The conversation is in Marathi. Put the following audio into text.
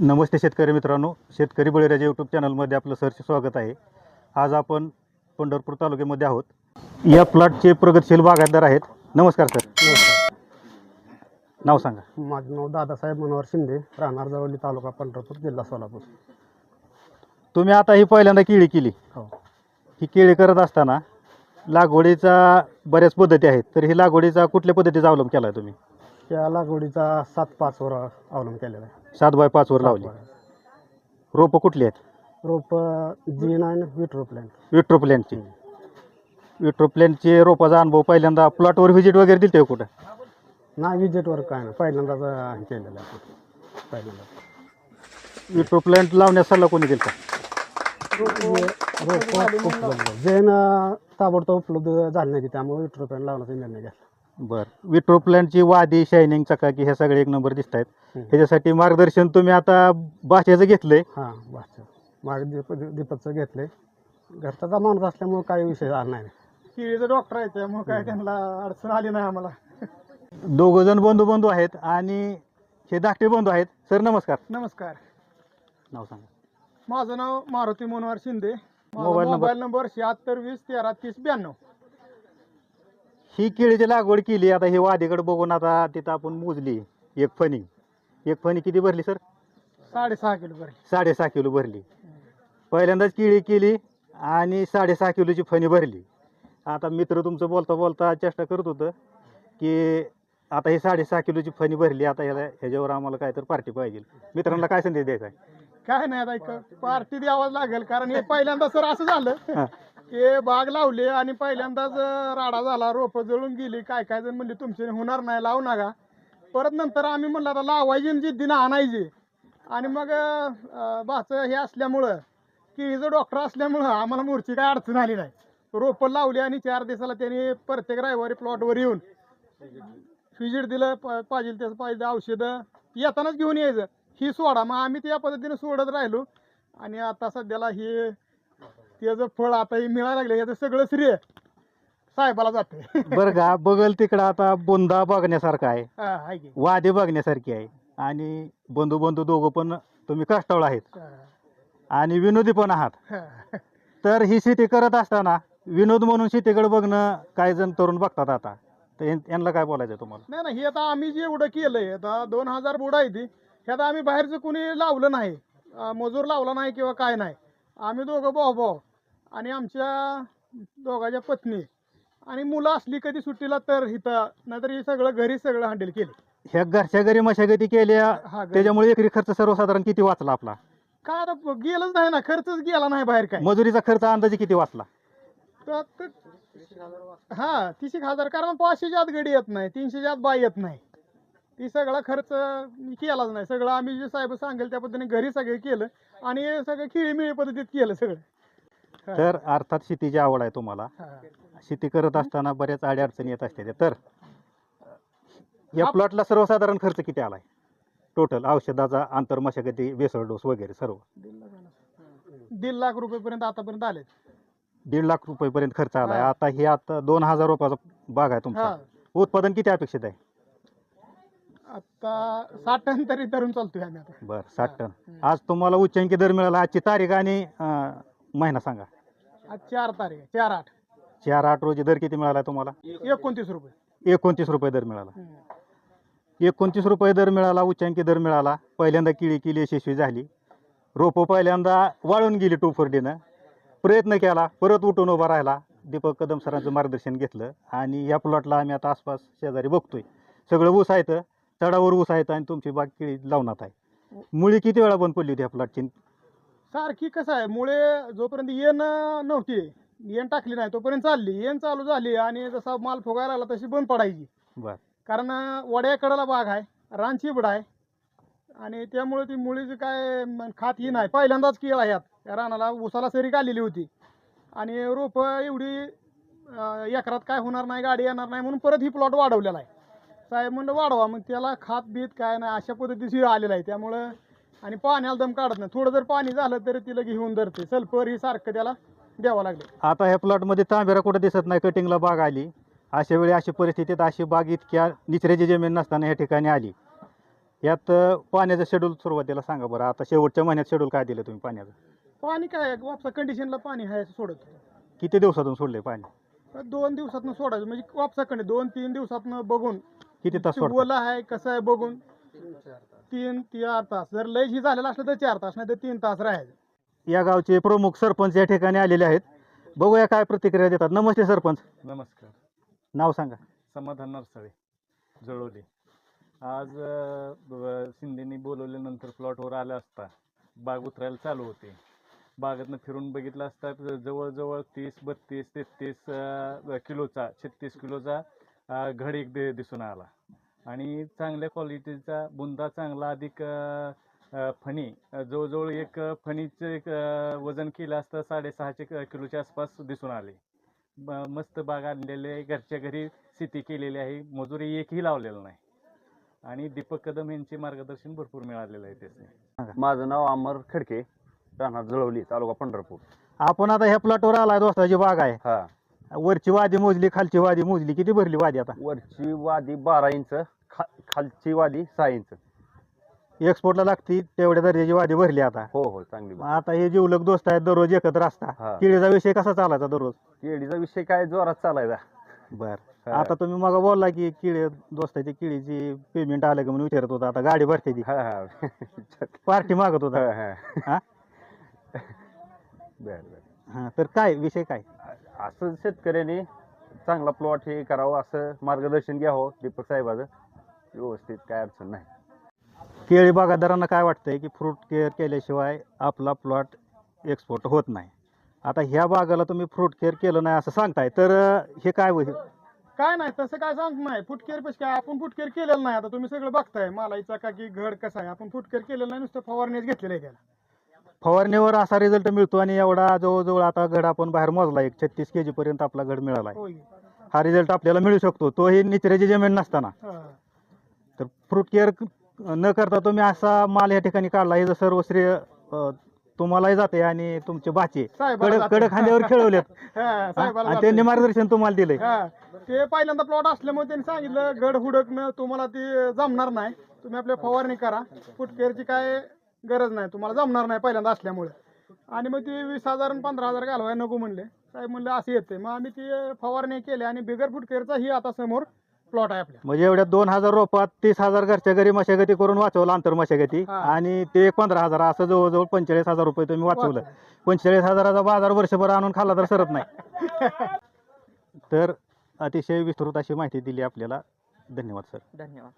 नमस्ते शेतकरी मित्रांनो. शेतकरी बळीराजा यूट्यूब चॅनलमध्ये आपलं सरचे स्वागत आहे. आज आपण पंढरपूर तालुक्यामध्ये आहोत. या प्लॉटचे प्रगतशील बागायतदार आहेत. नमस्कार सर नमस्कार नाव सांगा. माझं नाव दादासाहेब मनोहर शिंदे राहणार जवळी तालुका पंढरपूर जिल्हा सोलापूर. तुम्ही आता ही पहिल्यांदा केळी केली. हो. ही केळी करत असताना लागवडीचा बऱ्याच पद्धती आहेत. तर ही लागवडीचा कुठल्या पद्धतीचा अवलंब केला आहे तुम्ही? त्या लागवडीचा सात पाचवर अवलंब केलेला आहे. सात बाय पाचवर लावली. रोपं कुठली आहेत? रोप जीन आणि विट्रो प्लॅन्ट विट्रोप्लॅनची विट्रोप्लॅनचे रोपाचा अनुभव पहिल्यांदा प्लॉटवर व्हिजिट वगैरे दिलते कुठं? नाही विजेटवर काय नाही. पहिल्यांदाच अं, केलेलं आहे. आपण. विट्रोप्लॅन्ट लावण्यास सल्ला कोणी दिला रोप उपलब्ध. जेन ताबडतोब उपलब्ध झाले नाही त्यामुळे विट्रो प्लॅन्ट लावण्याचा निर्णय घेतला. बरं. विट्रोप्लॅनची वादी शायनिंग चकाकी हे सगळे एक नंबर दिसत आहेत. ह्याच्यासाठी मार्गदर्शन तुम्ही आता भाषेचं घेतलंय. हां बस मागे दीप दीपकचं घेतले घरचा माणूस असल्यामुळे काही विषय आला नाही. केळीचं डॉक्टर आहे त्यामुळे काय त्यांना अडचण आली नाही आम्हाला. दोघं जण बंधू बंधू आहेत आणि हे धाकटे बंधू आहेत. सर नमस्कार. नमस्कार. नाव सांगा. माझं नाव मारुती मनोहर शिंदे. माझा मोबाईल नंबर? मोबाईल नंबर शहात्तर वीस तेरा तीस ब्याण्णव. ही केळीची लागवड केली आता ही वादीकडे बघून आता तिथं आपण मोजली एक फणी. एक फणी किती भरली सर? साडेसहा किलो बरं साडेसहा किलो भरली. पहिल्यांदाच केळी केली आणि साडेसहा किलोची फणी भरली. आता मित्र तुमचं बोलता बोलता चेष्टा करत होतं की आता ही साडेसहा किलोची फणी भरली आता ह्याला ह्याच्यावर आम्हाला काय तर पार्टी पाहिजे. मित्रांना काय संदेश द्यायचा आहे? काय नाही आता एक पार्टी द्यावाच लागेल कारण हे पहिल्यांदा सर असं झालं. ते बाग लावली आणि पहिल्यांदाच राडा झाला रोपं जळून गेली काय काय जण म्हणले तुमचे होणार नाही लावू नका. परत नंतर आम्ही म्हणलं आता लावायची आणि जिद्दीनं आणायची. आणि मग अं, भाचं हे असल्यामुळं केळीचं डॉक्टर असल्यामुळं आम्हाला मूर्ती काय अडचण आली नाही. रोपं लावली आणि चार दिवसाला त्यांनी प्रत्येक रविवारी प्लॉटवर येऊन फिजिट दिलं प- पाहिजे त्याचं पाहिजे औषधं येतानाच घेऊन यायचं. ही सोडा मग आम्ही त्या पद्धतीने सोडत राहिलो. आणि आता सध्याला हे त्याचं फळ आता हे मिळायला लागलं याचं सगळं श्रेय साहेबाला जाते बरं का बगल तिकडं आता बोंदा बघण्यासारखा आहे. हा, की. वादे बघण्यासारखी आहे. आणि बंधू बंधू दोघं पण तुम्ही कष्टाळ आहेत. हा, आणि विनोदी पण आहात. हा. तर ही शेती करत असताना विनोद म्हणून शेतीकडे बघणं काही जण तरुण बघतात आता. तर यां- यांना काय बोलायचं तुम्हाला? नाही नाही हे आता आम्ही जे एवढं केलंय आता दोन हजार बुड आहे ती हे आता आम्ही बाहेरचं कुणी लावलं नाही. अं, मजूर लावला नाही किंवा काय नाही. आम्ही दोघं भाऊ भाऊ आणि आमच्या दोघाच्या पत्नी आणि मुलं असली कधी सुट्टीला तर इथं नाहीतर हे सगळं घरी सगळं हँडल केलं. ह्या घरच्या घरी मशागती केल्या हा घरी. त्याच्यामुळे एकरी खर्च सर्वसाधारण किती वाचला आपला? काय आता गेलंच नाही ना खर्चच गेला नाही बाहेर काय मजुरीचा खर्च अंदाजे किती वाचला? तर- तर- हा तीस एक हजार कारण पाचशेच्या आत गडी येत नाही तीनशेच्या आत बाय येत नाही. ती सगळा खर्च केलाच नाही. सगळं आम्ही जे साहेब सांगेल त्या पद्धतीने घरी सगळं केलं आणि सगळं खेळीमिळी पद्धतीत केलं सगळं. तर अर्थात शेतीची आवड आहे तुम्हाला. शेती करत असताना बऱ्याच अडचणी येत असते तर या प्लॉटला सर्वसाधारण खर्च किती आलाय? टोटल औषधाचा आंतर मशागती बेसळ डोस वगैरे सर्व. दीड लाख रुपयेपर्यंत आतापर्यंत आले दीड लाख रुपयेपर्यंत खर्च आलाय. आता हे आता दोन हजार रुपयाचा बाग आहे तुमचा. उत्पादन किती अपेक्षित आहे? आता साठ टन तरी धरून चालतोय आम्ही आता. बर साठ. टन. आज तुम्हाला उच्चांकी दर मिळाला. आजची तारीख आणि महिना सांगा. आज चार तारीख आहे, चार आठ. चार आठ रोजी दर किती मिळाला तुम्हाला? एकोणतीस रुपये. एकोणतीस रुपये दर मिळाला. हम्म. एकोणतीस रुपये दर मिळाला उच्चांकी दर मिळाला. पहिल्यांदा किळी केली यशस्वी झाली. रोपं पहिल्यांदा वाळून गेली टू फोर्टीनं प्रयत्न केला परत उठून उभा राहिला. दीपक कदम सरांचं मार्गदर्शन घेतलं आणि या प्लॉटला आम्ही आता आसपास शेजारी बघतोय. सगळं ऊस आहेत चढावर ऊस आहेत आणि तुमची बाग किळी लावण्यात आहे. मुळी किती वेळा बंद पडली होती या प्लॉटची सारखी कसं आहे मुळे जोपर्यंत येण नव्हती येण टाकली नाही तोपर्यंत चालली. येण चालू झाली आणि जसा माल फुगायला लागला तशी बंद पडायची. बर. कारण वड्याकडला बाग आहे रानची बड आहे. आणि त्यामुळे ती मुळीची काय खात ही नाही. पहिल्यांदाच केळ आहे यात. या रानाला उसाला सरी आलेली होती. आणि रोपं एवढी एकरात काय होणार नाही गाडी येणार नाही म्हणून परत ही प्लॉट वाढवलेला आहे. साहेब म्हणलं वाढवा. मग त्याला खात बीत काय नाही अशा पद्धतीची आलेला आहे. त्यामुळं आणि पाण्याला दम काढत नाही. थोडं जर पाणी झालं तरी तिला घेऊन धरते. सल्फर ही सारखं त्याला द्यावं लागले. आता ह्या प्लॉटमध्ये तांबेरा कुठं दिसत नाही कटिंगला बाग आली. अशा वेळी अशी परिस्थितीत अशी बाग इतक्या निचऱ्याची जमीन नसताना या ठिकाणी आली. यात पाण्याचं शेड्यूल सुरुवातीला सांगा बरं. आता शेवटच्या महिन्यात शेड्यूल काय दिलं तुम्ही पाण्याचं? पाणी काय वापसा कंडिशनला पाणी आहे असं सोडत किती दिवसातून सोडले पाणी? दोन दिवसातनं सोडायचं. म्हणजे वापसा कंडी दोन तीन दिवसातनं बघून किती तास सोडता ओला आहे कसं आहे बघून. तीन चार तास. जर लय ही झालेलं असलं तर चार तास नाही तर तीन तास राहायचं या गावचे प्रमुख सरपंच या ठिकाणी आलेले आहेत. बघूया काय प्रतिक्रिया देतात. नमस्ते सरपंच. नमस्कार. नाव सांगा. समाधान नरसाळे जळवली आज अ, ब- शिंदेनी बोलवल्यानंतर प्लॉटवर आला असता. बाग उतरायला चालू होते. बागेतनं फिरून बघितलं असता जवळजवळ तीस बत्तीस तेहतीस अ, किलोचा छत्तीस किलोचा अ, घड एक दि- दिसून आला. आणि चांगल्या क्वालिटीचा बुंदा चांगला अधिक फणी. जवळजवळ एक फणीचं एक वजन केलं असतं साडेसहाशे किलोच्या आसपास दिसून आले. ब- मस्त बाग आणलेले घरच्या घरी शेती केलेली आहे मजुरी एकही लावलेलं नाही. आणि दीपक कदम यांचे मार्गदर्शन भरपूर मिळालेलं आहे त्याचे. माझं नाव अमर खडके राहणार जळवली तालुका पंढरपूर. आपण आता ह्या प्लॉटवर आलाय दोस्ताची बाग आहे. हा. वरची वादी मोजली खालची वादी मोजली किती भरली वादी आता? वरची वादी बारा इंच खा खालची वादी सहा इंच. एक्सपोर्टला लागती तेवढ्या दर्जाची वादी भरली आता. हो हो चांगली मग आता हे जीवलक दोस्त आहेत दररोज एकत्र असता. हा. केळीचा विषय कसा चालायचा दररोज? केळीचा विषय काय जोरात चालायचा. बर. हा. आता तुम्ही मग बोलला की किळे दोस्ताची केळीची पेमेंट आलं का म्हणून विचारत होता. आता गाडी भरते ती. हा हा. पार्टी मागत होता. हा, हा. हा? बर बर. हा तर काय विषय काय? असं शेतकऱ्यांनी चांगला प्लॉट हे करावं असं मार्गदर्शन घ्यावं दीपक साहेबाचं. व्यवस्थित काय अडचण नाही. केळी बागायतदारांना काय वाटतंय की फ्रूट केअर केल्याशिवाय आपला प्लॉट एक्सपोर्ट होत नाही. आता ह्या बागाला तुम्ही फ्रूट केअर केलं नाही असं सांगताय तर अं, हे काय होईल? काय नाही तसं काय सांगत नाही. फुटकेरपेक्षा काय आपण फुटकेर केलेलं नाही. आता तुम्ही सगळं बघताय मालाईचा का की घड कसा आहे? आपण फुटकेर केलेलं नाही नुसतं फवारणीच घेतलेलं आहे त्याला. फवारणीवर असा रिझल्ट मिळतो आणि एवढा जवळजवळ आता घड आपण बाहेर मोजला एक छत्तीस के पर्यंत आपला घड मिळाला आहे होय. हा रिझल्ट आपल्याला मिळू शकतो. तोही निचऱ्याची जमीन नसताना. हा. तर फ्रूट केअर न करता तुम्ही असा माल या ठिकाणी काढला हे सर्व श्रेय अं, तुम्हालाही जाते आणि तुमचे बाचे साहेबाला कडक जाते. कडक खांद्यावर खेळवलेत. हा, साहेबाला आणि जाते. त्यांनी मार्गदर्शन तुम्हाला दिलंय. हा. ते पहिल्यांदा प्लॉट असल्यामुळे त्यांनी सांगितलं गड हुडकणं तुम्हाला ते जमणार नाही. तुम्ही आपल्या फवारणी करा. फुटकेअरची काय गरज नाही. तुम्हाला जमणार नाही पहिल्यांदा असल्यामुळे. आणि मग ते वीस हजार आणि पंधरा हजार घालवाय नको म्हणले. साहेब म्हणले असं येते मग आम्ही ती फवारणी केली आणि बिगर फुटकेअरचा ही आता समोर प्लॉट आहे आपल्या. म्हणजे एवढ्या दोन हजार रोपात तीस हजार घरच्या घरी मशागती करून वाचवलं आंतर मशागती. हा. आणि ते एक पंधरा हजार असं जवळजवळ पंचेचाळीस हजार रुपये तुम्ही वाचवलं पंचेचाळीस हजाराचा बाजार वर्षभर आणून खाल्ला तर सरत नाही. तर अतिशय विस्तृत अशी माहिती दिली आपल्याला. धन्यवाद सर. धन्यवाद.